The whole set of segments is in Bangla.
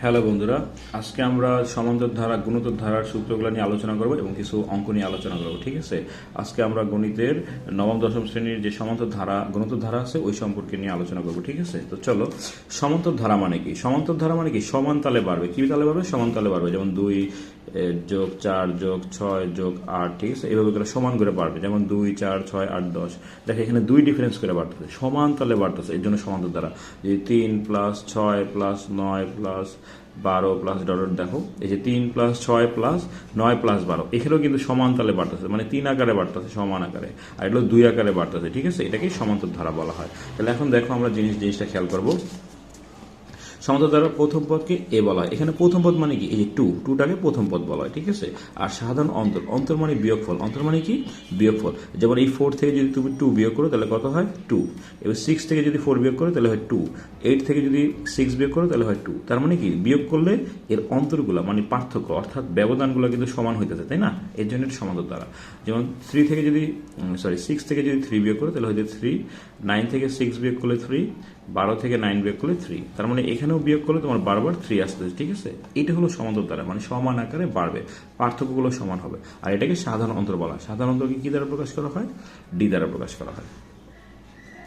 হ্যালো বন্ধুরা, আজকে আমরা সমান্তর ধারা, গুণোত্তর ধারার সূত্রগুলো নিয়ে আলোচনা করব এবং কিছু অঙ্ক নিয়ে আলোচনা করব, ঠিক আছে? আজকে আমরা গণিতের নবম, দশম শ্রেণির যে সমান্তর ধারা, গুণোত্তর ধারা আছে, ওই সম্পর্কে নিয়ে আলোচনা করব, ঠিক আছে? তো চলো, সমান্তর ধারা মানে কি? সমান্তর ধারা মানে কি? সমান তালে বাড়বে। কি তালে বাড়বে? সমান তালে বাড়বে। যেমন দুই যোগ চার যোগ ছয় যোগ আট, ঠিক আছে? এইভাবে করে সমান করে বাড়বে। যেমন দুই, চার, ছয়, আট, দশ। দেখো, এখানে দুই ডিফারেন্স করে বাড়তেছে। সমান তালে বাড়তেছে, এর জন্য সমান্তর ধারা যে তিন প্লাস ছয় প্লাস নয় প্লাস বারো প্লাস ডট দেখো, এই যে তিন প্লাস ছয় প্লাস নয় প্লাস বারো, এখানেও কিন্তু সমান তালে বাড়তেছে। মানে তিন আকারে বাড়তেছে, সমান আকারে। আর এগুলো দুই আকারে বাড়তেছে, ঠিক আছে? এটাকেই সমান্তর ধারা বলা হয়। তাহলে এখন দেখো আমরা জিনিস, জিনিসটা খেয়াল করব। সমান্তর দ্বারা প্রথম পদকে এ বলা হয়। এখানে প্রথম পদ মানে কি? এই যে টু, টুটাকে প্রথম পদ বলা হয়, ঠিক আছে? আর সাধারণ অন্তর অন্তর মানে বিয়োগফল। অন্তর মানে কি? বিয়োগফল। যেমন এই ফোর থেকে যদি তুমি টু বিয়োগ করো, তাহলে কত হয়? টু এবার সিক্স থেকে যদি ফোর বিয়োগ করো, তাহলে হয় টু এইট থেকে যদি সিক্স বিয়োগ করো, তাহলে হয় টু তার মানে কি? বিয়োগ করলে এর অন্তরগুলো মানে পার্থক্য, অর্থাৎ ব্যবধানগুলো কিন্তু সমান হইতেছে, তাই না? এর জন্য সমান্তর দ্বারা। যেমন থ্রি থেকে যদি সরি সিক্স থেকে যদি থ্রি বিয়োগ করো, তাহলে হয়তো থ্রি নাইন থেকে সিক্স বিয়োগ করলে থ্রি বারো থেকে নাইন বিয়োগ করলে থ্রি তার মানে এখানেও বিয়োগ করলে তোমার বারবার থ্রি আসতে ঠিক আছে? এটা হলো সমান্তর দ্বারা মানে সমান আকারে বাড়বে, পার্থক্যগুলো সমান হবে। আর এটাকে সাধারণ অন্তর বলা সাধারণ অন্তরকে কি দ্বারা প্রকাশ করা হয়? ডি দ্বারা প্রকাশ করা হয়।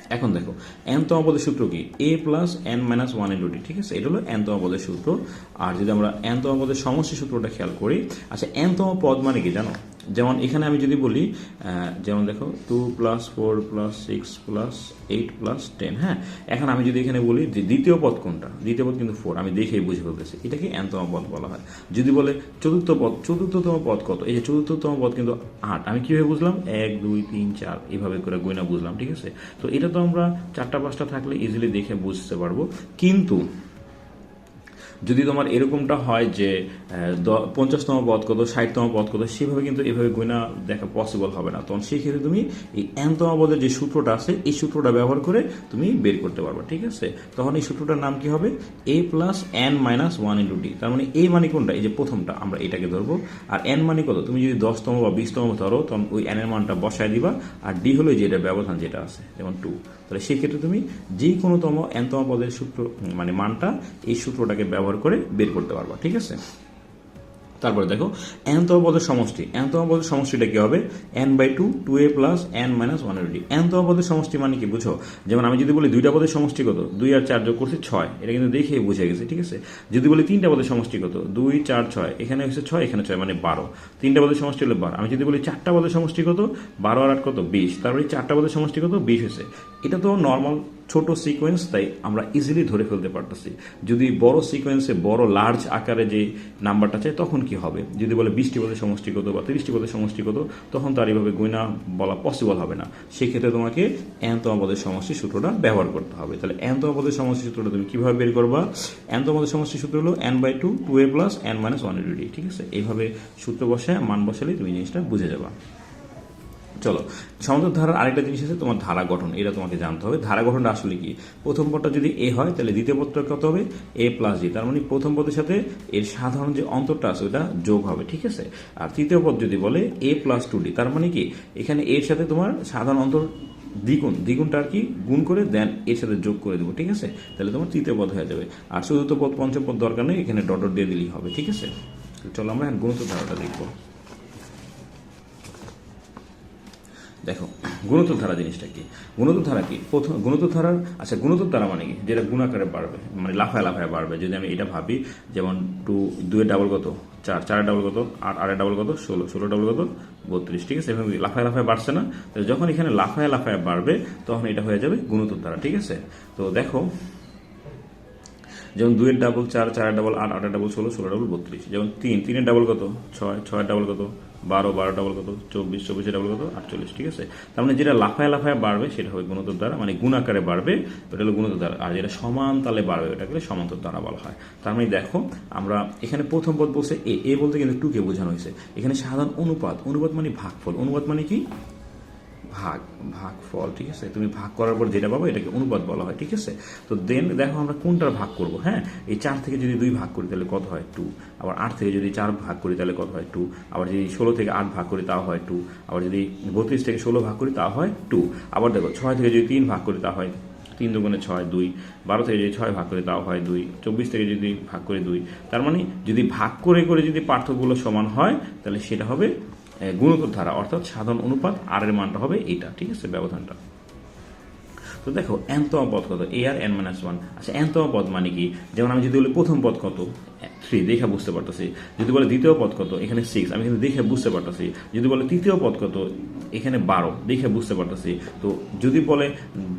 এখন দেখো এন তম পদের সূত্র কি? A plus N minus one into D ঠিক আছে? এটা হলো এন তম পদের সূত্র। আর যদি আমরা এন তম পদের সমষ্টি সূত্রটা খেয়াল করি আচ্ছা এন তম পদ মানে কি জানো? যেমন এখানে আমি যদি বলি যেমন দেখো two plus four plus six plus eight plus ten হ্যাঁ? এখন আমি যদি এখানে বলি যে দ্বিতীয় পদ কোনটা? দ্বিতীয় পদ কিন্তু ফোর আমি দেখেই বুঝে ফেলতেছি। এটাকে এনতম পদ বলা হয়। যদি বলে চতুর্থ পদ, চতুর্থতম পদ কত? এই যে চতুর্থতম পদ কিন্তু আট। আমি কীভাবে বুঝলাম? এক, দুই, তিন, চার, এভাবে করে গয়না বুঝলাম, ঠিক আছে? তো এটা তো আমরা চারটা পাঁচটা থাকলে ইজিলি দেখে বুঝতে পারব। কিন্তু যদি তোমার এরকমটা হয় যে পঞ্চাশতম পদ কত, ষাটতম পদ কত, সেভাবে কিন্তু এভাবে গয়না দেখা পসিবল হবে না। তখন সেই ক্ষেত্রে তুমি এই এনতম পদের যে সূত্রটা আছে, এই সূত্রটা ব্যবহার করে তুমি বের করতে পারবে, ঠিক আছে? তখন এই সূত্রটার নাম কি হবে? A plus N minus one into D তার মানে এ মানে কোনটা? এই যে প্রথমটা, আমরা এটাকে ধরবো। আর এন মানে কত? তুমি যদি দশতম বা বিশতম ধরো, তখন ওই এন এর মানটা বসায় দিবা। আর ডি হলো যে এটা ব্যবধান যেটা আছে, যেমন টু তাহলে সেক্ষেত্রে তুমি যে কোনোতম এনতম পদের সূত্র মানে মানটা এই সূত্রটাকে ব্যবহার করে বের করতে পারবা, ঠিক আছে? তারপরে দেখো এনতম পদের সমষ্টি। এনতম পদের সমষ্টিটা কি হবে? N by two two A plus N minus one D এনতম পদের সমষ্টি মানে কি, বুঝো? যেমন আমি যদি বলি দুইটা পদের সমষ্টি কত? দুই আর চার যোগ করছি ছয়। এটা কিন্তু দেখে বুঝে গেছে, ঠিক আছে? যদি বলি তিনটা পদের সমষ্টি কত? দুই, চার, ছয়। এখানে হচ্ছে ছয়, এখানে ছয় মানে বারো। তিনটা পদের সমষ্টি হলো বারো। আমি যদি বলি চারটা পদের সমষ্টি কত? বারো আর আট কত? বিশ। তারপরে চারটা পদের সমষ্টি কত? বিশ হয়েছে। এটা তো নর্মাল ছোট সিকোয়েন্স তাই আমরা ইজিলি ধরে ফেলতে পারতেছি। যদি বড় সিকোয়েন্সে বড় লার্জ আকারে যে নাম্বারটা চাই, তখন কি হবে? যদি বলে বিশটি পদের সমষ্টি কত বা তিরিশটি পদের সমষ্টি কত তখন তার এইভাবে গয়না বলা পসিবল হবে না। সেক্ষেত্রে তোমাকে এনতম পদের সমষ্টি সূত্রটা ব্যবহার করতে হবে। তাহলে এনতম পদের সমষ্টি সূত্রটা তুমি কীভাবে বের করবা? এনতম পদের সমষ্টি সূত্র হলো N by two two A plus N minus one ঠিক আছে? এইভাবে সূত্র বসে মান বসালেই তুমি জিনিসটা বুঝে যাবা। চলো সমান্তর ধারার আরেকটা জিনিস আছে, তোমার ধারা গঠন, এটা তোমাকে জানতে হবে। ধারা গঠনটা আসলে কি? প্রথম পদটা যদি এ হয়, তাহলে দ্বিতীয় পদটা কত হবে? এ প্লাস জি তার মানে প্রথম পদের সাথে এর সাধারণ যে অন্তরটা আছে, ওটা যোগ হবে, ঠিক আছে? আর তৃতীয় পদ যদি বলে এ প্লাস টু ডি তার মানে কি? এখানে এর সাথে তোমার সাধারণ অন্তর দ্বিগুণ, দ্বিগুণটা আর কি গুণ করে দেন এর সাথে যোগ করে দেবো, ঠিক আছে? তাহলে তোমার তৃতীয় পদ হয়ে যাবে। আর চতুর্থ পদ, পঞ্চম পদ দরকার নেই, এখানে ডট ডট দিয়ে দিলেই হবে, ঠিক আছে? চলো আমরা এখন গুণিত ধারাটা দেখব। দেখো গুণোত্তর ধারা জিনিসটা কি? গুণোত্তর ধারা কি? প্রথম গুণোত্তর ধারার আচ্ছা গুণোত্তর ধারা মানে কি? যেটা গুণাকারে বাড়বে মানে লাফায় লাফায় বাড়বে। যদি আমি এটা ভাবি, যেমন টু, দুয়ের ডাবল কত? চার, চারের ডাবল কত? আট, আটের ডাবল কত? ষোলো ষোলো ডাবল কত? বত্রিশ, ঠিক আছে? এভাবে লাফায় লাফায় বাড়ছে না? তো যখন এখানে লাফায় লাফায় বাড়বে, তখন এটা হয়ে যাবে গুণোত্তর ধারা, ঠিক আছে? তো দেখো যেমন দুইয়ের ডাবল চার, চারের ডাবল আট, আটের ডাবল ষোলো ষোলো ডাবল বত্রিশ। যেমন তিন, তিনের ডাবল কত? ছয়, ছয়ের ডাবল কত? বারো বারো ডাবল কত? চব্বিশ, চব্বিশের ডাবল কত? আটচল্লিশ, ঠিক আছে? তার মানে যেটা লাফায় লাফায় বাড়বে সেটা হবে গুণোত্তর দ্বারা মানে গুণ আকারে বাড়বে, ওটা হলো গুণোত্তর দ্বারা। আর যেটা সমান তালে বাড়বে, ওটাকে সমান্তর দ্বারা বলা হয়। তার মানে দেখো, আমরা এখানে প্রথম পদ বলছে এ। এ বলতে কিন্তু টুকে বোঝানো হয়েছে। এখানে সাধারণ অনুপাত অনুপাত মানে ভাগফল। অনুপাত মানে কি? ভাগ ভাগ ফল, ঠিক আছে? তুমি ভাগ করার পর যেটা পাবো এটাকে অনুপাত বলা হয়, ঠিক আছে? তো দেন দেখো আমরা কোনটার ভাগ করব হ্যাঁ? এই চার থেকে যদি দুই ভাগ করি তাহলে কত হয় টু আবার আট থেকে যদি চার ভাগ করি তাহলে কত হয় টু আবার যদি ষোলো থেকে আট ভাগ করি তাও হয় টু আবার যদি বত্রিশ থেকে ষোলো ভাগ করি তা হয় টু আবার দেখো, ছয় থেকে যদি তিন ভাগ করি তা হয় তিন দুগুণে ছয়, দুই। বারো থেকে যদি ছয় ভাগ করে তাও হয় দুই। চব্বিশ থেকে যদি ভাগ করে দুই। তার মানে যদি ভাগ করে করে যদি পার্থক্যগুলো সমান হয়, তাহলে সেটা হবে গুণোত্তর ধারা, অর্থাৎ সাধারণ অনুপাত আর এর মানটা হবে এটা ঠিক আছে, ব্যবধানটা। তো দেখো এনতম পদ কত? A R N minus one আচ্ছা এনতম পদ মানে কি? যেমন আমি যদি বলি প্রথম পদ কত? থ্রি, দেখে বুঝতে পারতেছি। যদি বলে দ্বিতীয় পদ কত, এখানে সিক্স আমি কিন্তু দেখে বুঝতে পারতেছি। যদি বলে তৃতীয় পদ কত, এখানে বারো, দেখে বুঝতে পারতেছি। তো যদি বলে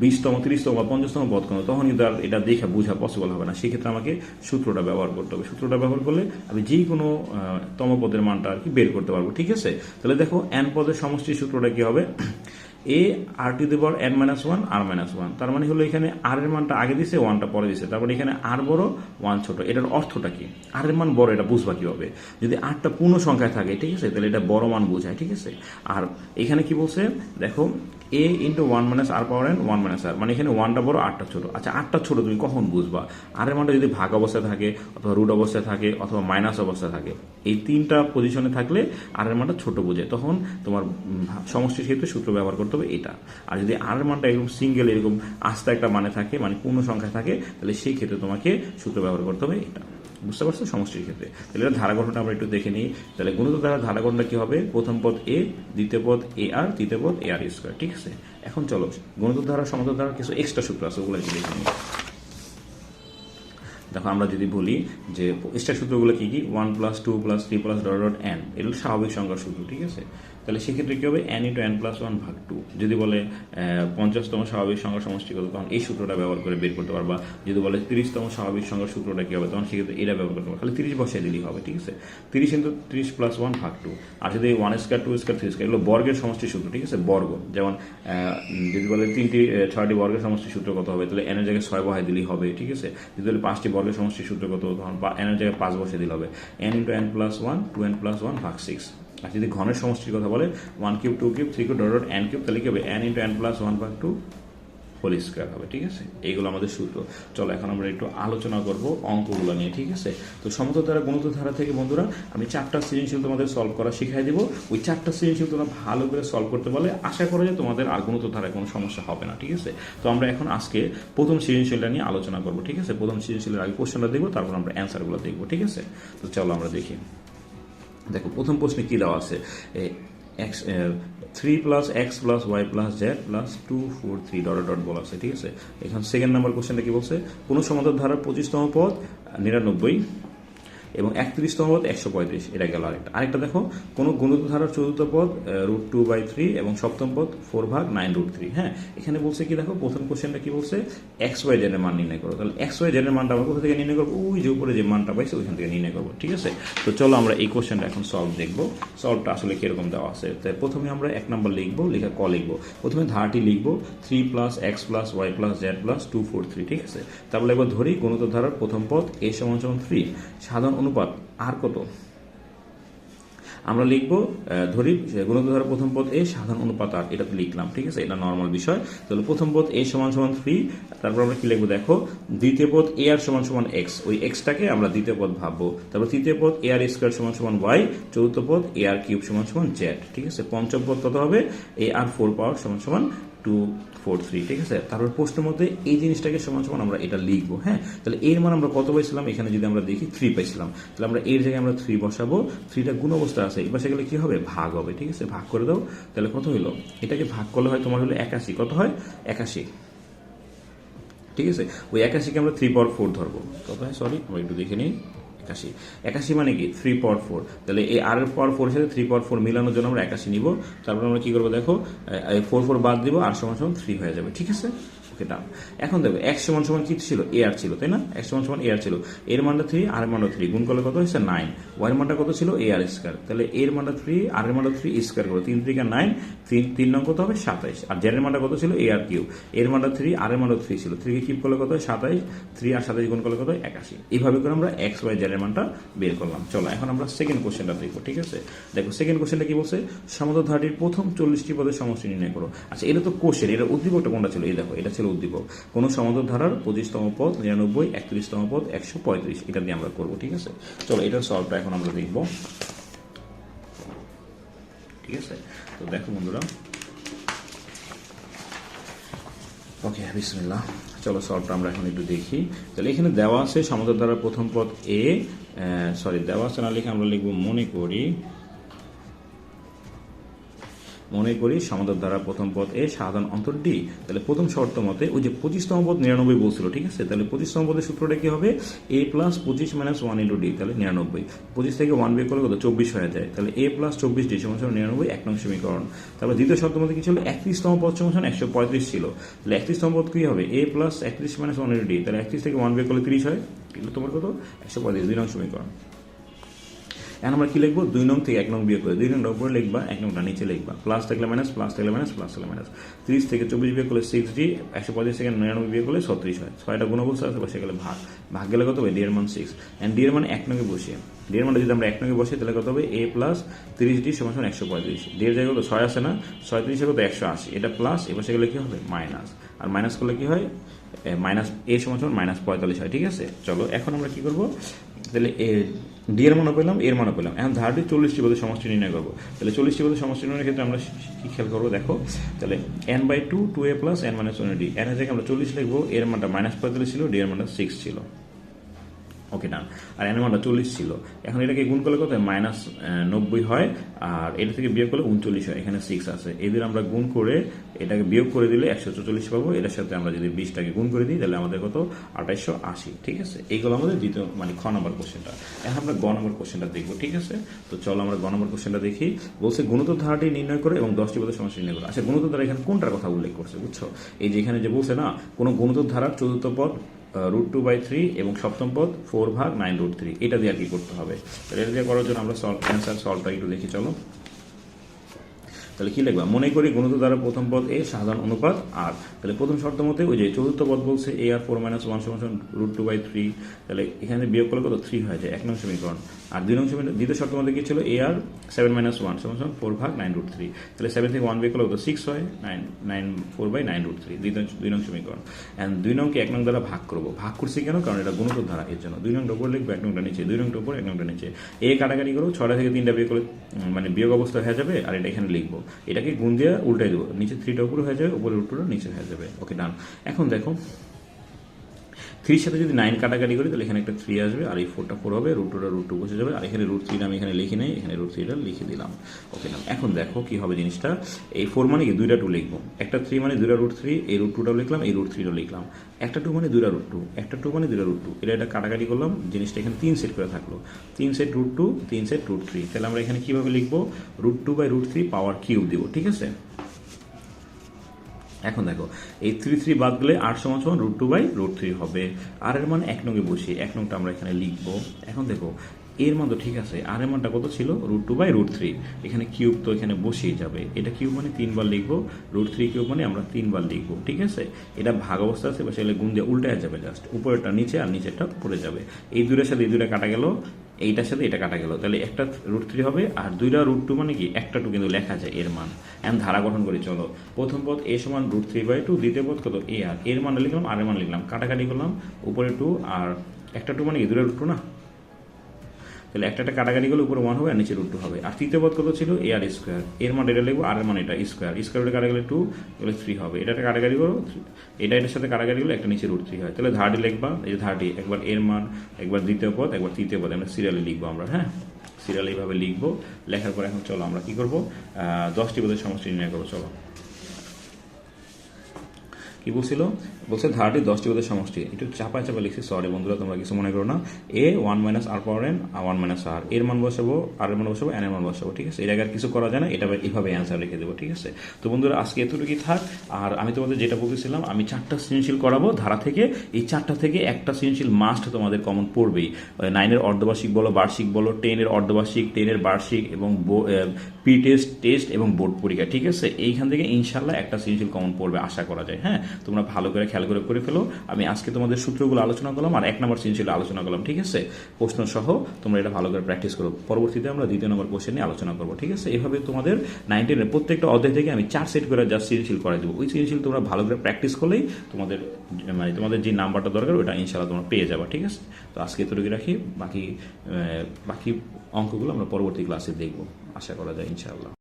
বিশতম, তিরিশতম বা পঞ্চাশতম পদ কত, তখন কিন্তু আর এটা দেখে বোঝা পসিবল হবে না। সেক্ষেত্রে আমাকে সূত্রটা ব্যবহার করতে হবে। সূত্রটা ব্যবহার করলে আমি যে কোনো তম পদের মানটা আর কি বের করতে পারব। ঠিক আছে? তাহলে দেখো এন পদের সমষ্টির সূত্রটা কি হবে? A R to the power N minus one R minus one তার মানে হলো এখানে আর এর মানটা আগে দিছে ওয়ানটা পরে দিছে। তারপরে এখানে আর বড় ওয়ান ছোট। এটার অর্থটা কি? আর এর মান বড়, এটা বুঝবা কীভাবে? যদি আরটা পূর্ণ সংখ্যায় থাকে, ঠিক আছে? তাহলে এটা বড় মান বোঝায়, ঠিক আছে? আর এখানে কি বলছে? দেখো A into one minus R power N one minus R মানে এখানে ওয়ানটা বড়, আটটা ছোট। আচ্ছা আটটা ছোট তুমি কখন বুঝবা? আর এর মানটা যদি ভাগ অবস্থায় থাকে, অথবা রুট অবস্থায় থাকে, অথবা মাইনাস অবস্থায় থাকে, এই তিনটা পজিশনে থাকলে আর এর মানটা ছোট বোঝে। তখন তোমার সমষ্টির ক্ষেত্রে সূত্র ব্যবহার করতে হবে এটা। আর যদি আর এর মানটা এরকম সিঙ্গেল এরকম আস্তে একটা মানে থাকে মানে পূর্ণ সংখ্যা থাকে, তাহলে সেই ক্ষেত্রে তোমাকে সূত্র ব্যবহার করতে হবে এটা। বুঝতে পারছ সমষ্টির ক্ষেত্রে। তাহলে ধারা গঠনটা আমরা একটু দেখে নিই। তাহলে গুণিত দ্বারা ধারা গঠনটা কি হবে? প্রথম পদ এ দ্বিতীয় পদ এ আর তৃতীয় পদ এ আর স্কোয়ার ঠিক আছে? এখন চলো, গুণিত ধারা সমান্তর ধারা কিছু এক্সট্রা সূত্র আছে, ওগুলো দেখে নিই। দেখো, আমরা যদি বলি যে এক্সট্রা সূত্রগুলো কি কি? One plus two plus three plus dot dot N এগুলো স্বাভাবিক সংখ্যার সূত্র, ঠিক আছে? তাহলে সেক্ষেত্রে কি হবে? N into N plus one ভাগ টু যদি বলে পঞ্চাশতম স্বাভাবিক সংখ্যার সমষ্টি কত তখন এই সূত্রটা ব্যবহার করে বের করতে পারবা। যদি বলে তিরিশতম স্বাভাবিক সংখ্যার সূত্রটা কি হবে? তখন সেক্ষেত্রে এটা ব্যবহার করতে পারবা। খালি তিরিশ বসাই দিলেই হবে, ঠিক আছে? তিরিশ ইন্টু তিরিশ প্লাস ওয়ান ভাগ টু আর যদি one square two square three square এগুলো বর্গের সমষ্টির সূত্র, ঠিক আছে? বর্গ। যেমন যদি বলে তিনটি ছয়টি বর্গের সমষ্টির সূত্র কত হবে? তাহলে এনের জায়গায় ছয় বহাই দিলেই হবে, ঠিক আছে? যদি বলে পাঁচটি বর্গের সমষ্টির সূত্র কত? বা এনের জায়গায় পাঁচ বসে দিলে হবে। N into N plus one two N plus one ভাগ সিক্স আর যদি ঘনের সমষ্টির কথা বলে one cube two cube three cube dot dot N cube তাহলে কি হবে? N into N plus one ভাগ টু হোল স্কোয়ার হবে, ঠিক আছে? এইগুলো আমাদের সূত্র। চলো, এখন আমরা একটু আলোচনা করব অঙ্কগুলো নিয়ে, ঠিক আছে? তো সমতল ধারা, গুণিত ধারা থেকে বন্ধুরা, আমি চারটা সৃজনশীল তোমাদের সলভ করা শিখাই দিব। ওই চারটা সৃজনশীল তোমরা ভালো করে সলভ করতে পারলে আশা করা যায় তোমাদের আর গুণিত ধারায় কোনো সমস্যা হবে না, ঠিক আছে? তো আমরা এখন আজকে প্রথম সৃজনশীলটা নিয়ে আলোচনা করব, ঠিক আছে? প্রথম সৃজনশীলের আগে কোশ্চেনটা দেখব, তারপর আমরা অ্যান্সারগুলো দেখব, ঠিক আছে? তো চলো আমরা দেখি। দেখো, প্রথম প্রশ্নে কি দেওয়া আছে? X three plus X plus Y plus Z plus two four three dot dot বলা আছে, ঠিক আছে? এখন সেকেন্ড নাম্বার কোশ্চেনটা কি বলছে? কোন সমান্তর ধারার পঁচিশতম পদ, নিরানব্বই এবং একত্রিশতম পদ একশো পঁয়ত্রিশ, এটা গেল আরেকটা। আরেকটা দেখো, কোন গুণিত ধারার চতুর্থ পদ রুট টু বাই থ্রি এবং সপ্তম পদ ফোর ভাগ নাইন রুট থ্রি হ্যাঁ? এখানে বলছে কি দেখো, প্রথম কোশ্চেনটা কি বলছে? এক্স ওয়াই জেনের মান নির্ণয় করো। তাহলে এক্স ওয়াই জেনের মানটা আমরা কোথা থেকে নির্ণয় করব? ওই যে উপরে যে মানটা পাইছে, ওইখান থেকে নির্ণয় করব, ঠিক আছে? তো চলো আমরা এই কোশ্চেনটা এখন সলভ দেখব। সলভটা আসলে কীরকম দেওয়া আছে? তাই প্রথমে আমরা এক নম্বর লিখব, লেখা ক লিখব? প্রথমে ধারাটি লিখব three plus X plus Y plus Z plus two four three ঠিক আছে? তারপরে একবার ধরি গণিত ধারার প্রথম পদ এ সমান সমান থ্রি সাধারণ অনুপাত আর কত? আমরা লিখব ধরি গুণিত ধারার প্রথম পদ এ সাধারণ অনুপাত আর এটা তো লিখলাম, ঠিক আছে? এটা নর্মাল বিষয়। তাহলে প্রথম পদ এ সমান সমান থ্রি তারপর আমরা কি লিখব দেখো? দ্বিতীয় পদ এ আর সমান সমান এক্স ওই এক্সটাকে আমরা দ্বিতীয় পদ ভাববো। তারপর তৃতীয় পদ এ আর স্কোয়ার সমান সমান ওয়াই চতুর্থ পদ এ আর কিউব সমান সমান জেড ঠিক আছে? পঞ্চম পদ কত হবে? এ আর ফোর পাওয়ার সমান সমান টু ফোর থ্রি ঠিক আছে? তারপর প্রশ্নের মধ্যে এই জিনিসটাকে সমান সমান আমরা এটা লিখব হ্যাঁ? তাহলে এর মান আমরা কত পাইছিলাম? এখানে যদি আমরা দেখি থ্রি পাইছিলাম। তাহলে আমরা এর জায়গায় আমরা থ্রি বসাবো। থ্রিটা গুণ অবস্থা আছে। এই পাশে গেলে কি হবে? ভাগ হবে, ঠিক আছে? ভাগ করে দাও। তাহলে কত হইল? এটাকে ভাগ করলে হয় তোমার হলো একাশি। কত হয়? একাশি। ঠিক আছে? ওই একাশিকে আমরা থ্রি পাওয়ার ফোর ধরবো। কত হয়? সরি আমরা একটু দেখে নিই। একাশি। একাশি মানে কি? থ্রি পাওয়ার ফোর তাহলে এই আর পর ফোর সাথে থ্রি পাওয়ার ফোর মিলানোর জন্য আমরা একাশি নিব। তারপর আমরা কি করব দেখো? ফোর ফোর বাদ দিব আর সমান সমান থ্রি হয়ে যাবে। ঠিক আছে? ওকে ডান। এখন দেখো, এক সমান সমান কি ছিল? এ আর ছিল, তাই না? এক সমান সমান এ আর ছিল। এর মানটা থ্রি আর মানটা থ্রি গুণ করলে কত হচ্ছে নাইন ওয়ার মানটা কত ছিল? এ আর স্কোয়ার তাহলে এর মানটা থ্রি আর এর মানটা থ্রি স্কোয়ার করো তিন থেকে নাইন তিন তিন নং কত হবে? সাতাইশ। আর জেড এর মানটা কত ছিল? এ আর কিউ এর মানটা থ্রি আর এর মানটা থ্রি ছিল। থ্রিকে কিপ করলে কত হয়? সাতাইশ। থ্রি আর সাতাইশ গুণ করলে কত হয়? একাশি। এইভাবে করে আমরা এক্স ওয়াই জেড এর মানটা বের করলাম। চলো, এখন আমরা সেকেন্ড কোশ্চেনটা দেখব, ঠিক আছে? দেখো সেকেন্ড কোশ্চেনটা কি বলছে? সমতল ধারাটির প্রথম চল্লিশটি পদের সমষ্টি নির্ণয় করো। আচ্ছা এটা তো কোশ্চেন এটা উদ্দীপকটা কোনটা ছিল? এই দেখো, এটা উদ্দীপক। কোন সমতল ধারার পঁচিশতম পদ, নিরানব্বই, একত্রিশতম পদ, একশো পঁয়ত্রিশ, এটা দিয়ে আমরা করব, ঠিক আছে? চলো এটার সলভটা এখন আমরা দেখব। ঠিক আছে? তো দেখো বন্ধুরা। ওকে, বিসমিল্লাহ। চলো সলভটা আমরা এখন একটু দেখি। তাহলে এখানে দেওয়া আছে সমান্তর ধারার প্রথম পদ এ সরি দেওয়া আছে না লিখে আমরা লিখব মনে করি মনে করি সমান্তর দ্বারা প্রথম পদ এ সাধারণ অন্তর ডি। তাহলে প্রথম শর্ত মতে ওই যে পঁচিশতম পদ নিরানব্বই বলছিল, ঠিক আছে? তাহলে পঁচিশতম পদের সূত্রটা কি হবে? এ প্লাস পঁচিশ মাইনাস ওয়ান ইন্টু ডি তাহলে নিরানব্বই। পঁচিশ থেকে ওয়ান বিয়ে করলে কত? চব্বিশ হয়ে যায়। তাহলে এ প্লাস চব্বিশ ডি সমান নিরানব্বই, এক নং সমীকরণ। তারপর দ্বিতীয় শর্ত মধ্যে কি ছিল? একত্রিশতম পদ সমান একশো পঁয়ত্রিশ ছিল। তাহলে একত্রিশতম পদ কি হবে? এ প্লাস একত্রিশ মাইনাস ওয়ান ইন্টু ডি তাহলে একত্রিশ থেকে ওয়ান বিয়ে করলে তিরিশ হয়। এগুলো তোমার কত? একশো পঁয়ত্রিশ, দুই নং সমীকরণ। এখন আমরা কি লিখব? দুই নং থেকে এক নং বিয়ে করে। দুই নং উপরে লিখবা, এক নংটা নিচে লিখবা। প্লাস থাকলে মাইনাস প্লাস থাকলে মাইনাস প্লাস থাকলে মাইনাস তিরিশ থেকে চব্বিশ বিয়ে করলে সিক্স ডি একশো পঁচিশ থেকে নিরানব্বই বিয়ে করলে ছত্রিশ হয়। ছয়টা গুণবস্থা আছে, বসে গেলে ভাগ। ভাগ গেলে কত হবে? ডি এর মান সিক্স অ্যান্ড ডি এর মান এক নঙ্গে বসিয়ে ডি এর মানে যদি আমরা এক নঙ্গে বসে, তাহলে কত হবে? এ প্লাস তিরিশ ডি সমান সমান একশো পঁয়ত্রিশ। ডি এর জায়গায় কত? ছয় আছে না? ছয়ত্রিশে কত? একশো আশি। এটা প্লাস এ বসে গেলে কি হবে? মাইনাস আর মাইনাস করলে কি হয়? মাইনাস এ সমান মাইনাস পঁয়তাল্লিশ হয়, ঠিক আছে? চলো, এখন আমরা কি করব? তাহলে এ ডি এর মনে পেলাম এর মনে পেলাম। এখন ধারটি চল্লিশটি পদে সমষ্টি নির্ণয় করব। তাহলে চল্লিশটি পদে সমষ্টি নির্ণয়ের ক্ষেত্রে আমরা কী খেয়াল করব? দেখো, তাহলে N by two two A plus N minus one D N জায়গায় আমরা চল্লিশ লিখব এর মানটা মাইনাস পঁয়তাল্লিশ ছিল ডি এর মানটা সিক্স ছিল। ওকে, ডান। আর মানটা চল্লিশ ছিল। এখন এটাকে গুণ করলে কত মাইনাস নব্বই হয়। আর এটা থেকে বিয়োগ করলে উনচল্লিশ হয়। এখানে সিক্স আছে। এদের আমরা গুণ করে এটাকে বিয়োগ করে দিলে একশো চল্লিশ পাবো। এটার সাথে আমরা যদি বিশটাকে গুণ করে দিই, তাহলে আমাদের কত? আঠাইশশো আশি। ঠিক আছে? এইগুলো আমাদের দ্বিতীয় মানে খ নম্বর কোশ্চেনটা এখন আমরা গ নম্বর কোশ্চেনটা দেখব। ঠিক আছে? তো চলো আমরা গ নম্বর কোশ্চেনটা দেখি। বলছে গুণোত্তর ধারাটি নির্ণয় করে এবং দশটি পদের সমস্যা নির্ণয় করে। আচ্ছা গুণোত্তর ধারা এখানে কোনটার কথা উল্লেখ করছে? বুঝছ? এই যে এখানে যে বলছে না, কোনো গুণোত্তর ধারার চতুর্থ পদ রুট টু বাই থ্রি এবং সপ্তম পদ ফোর ভাগ নাইন রুট থ্রি এটা দিয়ে আর কি করতে হবে? এটা দিয়ে করার জন্য আমরা সলভ অ্যান্সার সলভটা একটু দেখি, চলো। তাহলে কি লিখবা? মনে করি গুণিত দ্বারা প্রথম পদ এ সাধারণ অনুপাত আর তাহলে প্রথম শর্ত মতে ওই যে চতুর্থ পদ বলছে A R four minus one সমান রুট টু বাই থ্রি তাহলে এখানে বিয়োগ করলে কত? থ্রি হয়ে যায়, এক নং সমীকরণ। আর দুই নং সমীকরণ, দ্বিতীয় শর্ত মধ্যে কি ছিল? A R seven minus one সমান সমান ফোর ভাগ নাইন রুট থ্রি তাহলে সেভেন থেকে ওয়ান বিয়োগ করলে কত? সিক্স হয় nine nine four by nine root three দুই নং সমীকরণ। অ্যান্ড দুই নংকে এক নং দ্বারা ভাগ করব। ভাগ করছি কেন? কারণ এটা গুণিত ধারা, এর জন্য। দুই নংটা উপর লিখব, এক নংটা নিচে। দুই নংটা উপর, এক নংটা নিচে। এ কাটাকাটি করো ছটা থেকে তিনটা বিয়োগ করলে মানে বিয়োগ অবস্থা হয়ে যাবে, আর এটা এখানে লিখব। এটাকে গুণ দিয়ে উল্টাই দেবো। নিচে থ্রিটা উপরে হয়ে যাবে, উপরে রুটটা নিচে হয়ে যাবে। ওকে ডান এখন দেখো থ্রির সাথে যদি নাইন কাটাকাটি করি, তাহলে এখানে একটা থ্রি আসবে, আর এই ফোরটা ফোর হবে রুট টুটা রুট টু বসে যাবে, আর এখানে রুট থ্রিটা আমি এখানে লিখে নেই, এখানে রুট থ্রিটা লিখে দিলাম। ওকে না এখন দেখো কি হবে জিনিসটা। এই ফোর মানে কি? দুইটা টু লিখব। একটা থ্রি মানে দুইটা রুট থ্রি এই রুট টুটাও লিখলাম, এই রুট থ্রিটাও লিখলাম। একটা টু মানে দুইটা রুট টু একটা টু মানে দুইটা রুট টু এটা এটা কাটাকাটি করলাম, জিনিসটা এখানে তিন সেট করে থাকল। তিন সেট রুট টু তিন সেট রুট থ্রি তাহলে আমরা এখানে কীভাবে লিখব? Root two by root three power cube দিব, ঠিক আছে? এখন দেখো, এই থ্রি থ্রি বাদ গেলে আট সমান সমান root two by root three হবে। আর এর মানে এক নঙ্গে বসিয়ে এক নংটা আমরা এখানে লিখব। এখন দেখো, এর মান তো ঠিক আছে আর এর মানটা কত ছিল? Root two by root three এখানে কিউব তো এখানে বসিয়ে যাবে। এটা কিউব মানে তিনবার লিখব রুট থ্রি কিউব মানে আমরা তিনবার লিখব, ঠিক আছে? এটা ভাগ অবস্থা আছে, বা সেগুলো গুণ দিয়ে উল্টে যাবে জাস্ট উপরেরটা নিচে আর নিচেরটা পড়ে যাবে। এই দূরের সাথে এই দূরে কাটা গেল এইটার সাথে এটা কাটা গেল। তাহলে একটা রুট থ্রি হবে আর দুইটা রুট টু মানে কি? একটা টু কিন্তু লেখা যায় এর মান। এখন ধারা গঠন করি, চলো। প্রথম পথ এ সমান রুট থ্রি বাই টু দ্বিতীয় পদ কত? এ আর এর মান লিখলাম, আর এর মান লিখলাম। কাটাকাটি করলাম, উপরে টু আর একটা টু মানে কি? দুটো রুট টু না? তাহলে একটা একটা কাটাকাটি করলে উপরে ওয়ান হবে আর নিচে রুট টু হবে। আর তৃতীয় পদ কত ছিল? এ আর স্কোয়ার এর মান এটা লিখব আর এর মান এটা স্কোয়ার স্কোয়ার কাটা গেলে টু তাহলে থ্রি হবে। এটা একটা কাটাকাটি করো এটা এটার সাথে কাটাকাটি করলে একটা নিচে রুট থ্রি হয়। তাহলে ধারটি লিখবা, এই ধারটি একবার এর মান, একবার দ্বিতীয় পদ, একবার তৃতীয় পদ। আমরা সিরিয়ালে লিখব আমরা হ্যাঁ? সিরিয়াল এইভাবে লিখব। লেখার পর এখন চলো আমরা কি করব? দশটি পদের সমষ্টি নির্ণয় করব, চলো। কি বলছিল? বলছে ধারাটি দশটি পদের সমষ্টি। একটু চাপায় চাপা লিখছি সরি বন্ধুরা, তোমরা কিছু মনে করো না। A one minus R power N R one minus R এর মান বসাবো আর এর মান বসাবো এন এর মান বসাবো, ঠিক আছে? এর আর কিছু করা যায় না, এটা এইভাবে অ্যান্সার রেখে দেবো, ঠিক আছে? তো বন্ধুরা, আজকে এতটুকুই থাক। আর আমি তোমাদের যেটা বলতেছিলাম, আমি চারটা সৃজনশীল করাবো ধারা থেকে। এই চারটা থেকে একটা সৃজনশীল মাস্ট তোমাদের কমন পড়বেই। নাইনের অর্ধবার্ষিক বলো, বার্ষিক বলো টেনের অর্ধবার্ষিক টেনের বার্ষিক এবং প্রি টেস্ট টেস্ট এবং বোর্ড পরীক্ষা, ঠিক আছে? এইখান থেকে ইনশাল্লাহ একটা সৃজনশীল কমন পড়বে আশা করা যায় হ্যাঁ? তোমরা ভালো করে খেয়াল করে করে ফেলো। আমি আজকে তোমাদের সূত্রগুলো আলোচনা করলাম আর এক নম্বর সৃজনশীল আলোচনা করলাম, ঠিক আছে? প্রশ্ন সহ তোমরা এটা ভালো করে প্র্যাকটিস করো। পরবর্তীতে আমরা দ্বিতীয় নম্বর কোশ্চেন নিয়ে আলোচনা করব, ঠিক আছে? এভাবে তোমাদের নাইনটিনের প্রত্যেকটা অধ্যায় থেকে আমি চার সেট করে যা সৃজনশীল করে দেবো। ওই সৃজনশীল তোমরা ভালো করে প্র্যাকটিস করলেই তোমাদের মানে তোমাদের যে নাম্বারটা দরকার ওটা ইনশাল্লাহ তোমরা পেয়ে যাবে, ঠিক আছে? তো আজকে এতটুকু রাখি। বাকি বাকি অঙ্কগুলো আমরা পরবর্তী ক্লাসে দেখব। আশা করা যায় ইনশাআল্লাহ।